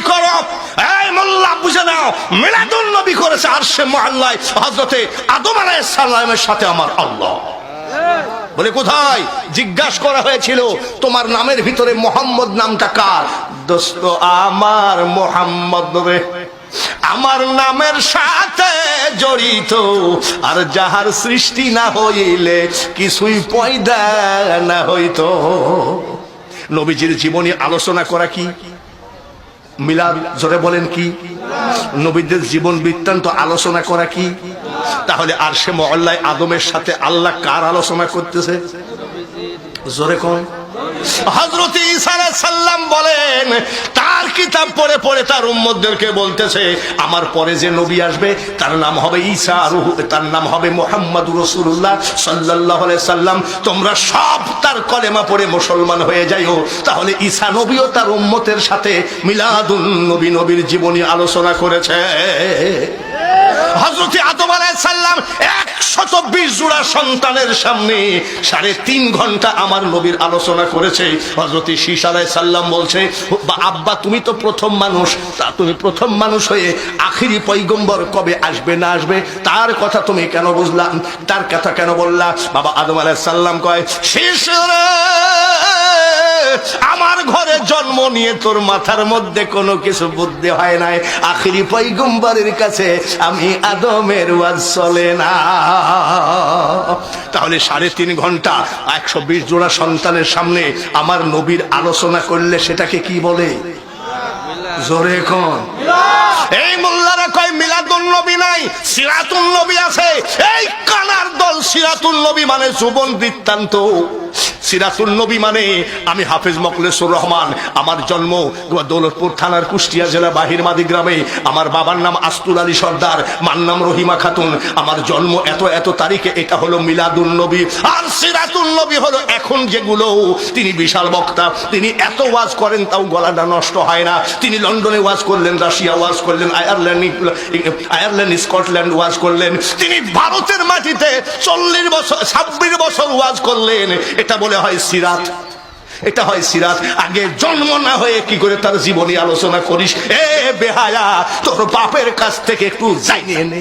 করো। এই মোল্লা, বুঝে নাও করেছে আর সে হজরতে আদম সাথে আমার আল্লাহ। বলে, কোথায়? জিজ্ঞাসা করা হয়েছিল, তোমার নামের ভিতরে মোহাম্মদ নামটা কার? দোস্ত, আমার মোহাম্মদ রে। আমার নামের সাথে জড়িত। আর যাহার সৃষ্টি না হইলে কিছুই পয়দা না হইতো। নবীজির জীবনী আলোচনা করা কি? মিলাদ জোরে বলেন কি? নবীদের জীবন বৃত্তান্ত আলোচনা করা কি? তাহলে আর সে মহল্লায় আদমের সাথে আল্লাহ কার আলোচনা করতেছে? জোরে কোন হজরত সাল্লাম বলেন কিতাব পড়ে পড়ে তার উম্মদদেরকে বলতেছে, আমার পরে যে নবী আসবে, তার নাম হবে ঈসা আর তার নাম হবে মোহাম্মদ রসুল্লাহ সাল্লাহ সাল্লাম। তোমরা সব তার কলেমা পড়ে মুসলমান হয়ে যাইও। তাহলে ঈসা নবীও তার উম্মতের সাথে মিলাদুল নবী নবীর জীবনী আলোচনা করেছে। হজরত আদম সাল্লাম একশত বিশ জোড়া সন্তানের সামনে সাড়ে তিন ঘণ্টা আমার নবীর আলোচনা করেছে। হজরত শীষ আলাই সাল্লাম বলছে আব্বা, তুমি তো প্রথম মানুষ। তা তুমি প্রথম মানুষ হয়ে আখিরি পৈগম্বর কবে আসবে না আসবে? তার কথা তুমি কেন বুঝলাম তার কথা কেন বললা? বাবা আদম আলাই সাল্লাম কয়, শেষ আমার ঘরে জন্ম নিয়ে তোর মাথার মধ্যে কোনো কিছু বুদ্ধি হয় নাই। আখিরি পৈগম্বরের কাছে আমি আদমের ওয়াজ চলে না। তাহলে সাড়ে তিন ঘণ্টা একশো বিশ জোড়া সন্তানের সামনে আমার নবীর আলোচনা করলে সেটাকে কি বলে? জোরে কোন? এই মোল্লারা কয় মিলাদুল নবী নাই সিরাতুল নবী আছে। এই কানার দল সিরাতুল নবী মানে জীবন বৃত্তান্ত। সিরাতুল নবী মানে আমি হাফেজ মকলেশ্বর রহমান। আমার জন্ম দৌলতপুর থানার কুষ্টিয়া জেলা বাহির মাদি গ্রামে। আমার বাবার নাম আস্তুল আলী সর্দার, মার নাম রহিমা খাতুন। আমার জন্ম এত এত তারিখে এটা হলো মিলাদুল নবী। আর সিরাতুল নবী হলো এখন যেগুলো। তিনি বিশাল বক্তা, তিনি এত ওয়াজ করেন তাও গলাটা নষ্ট হয় না। তিনি লন্ডনে ওয়াজ করলেন, রাশিয়া ওয়াজ করলেন, আয়ারল্যান্ড আয়ারল্যান্ড, স্কটল্যান্ড ওয়াজ করলেন। তিনি ভারতের মাটিতে চল্লিশ বছর, ছাব্বিশ বছর ওয়াজ করলেন। এটা বলে হয় সিরাত। এটা হয় সিরাত। আগে জন্ম না হয়ে কি করে তার জীবনী আলোচনা করিস? এ বেহায়া, তোর বাপের কাছ থেকে একটু জানিয়ে নে।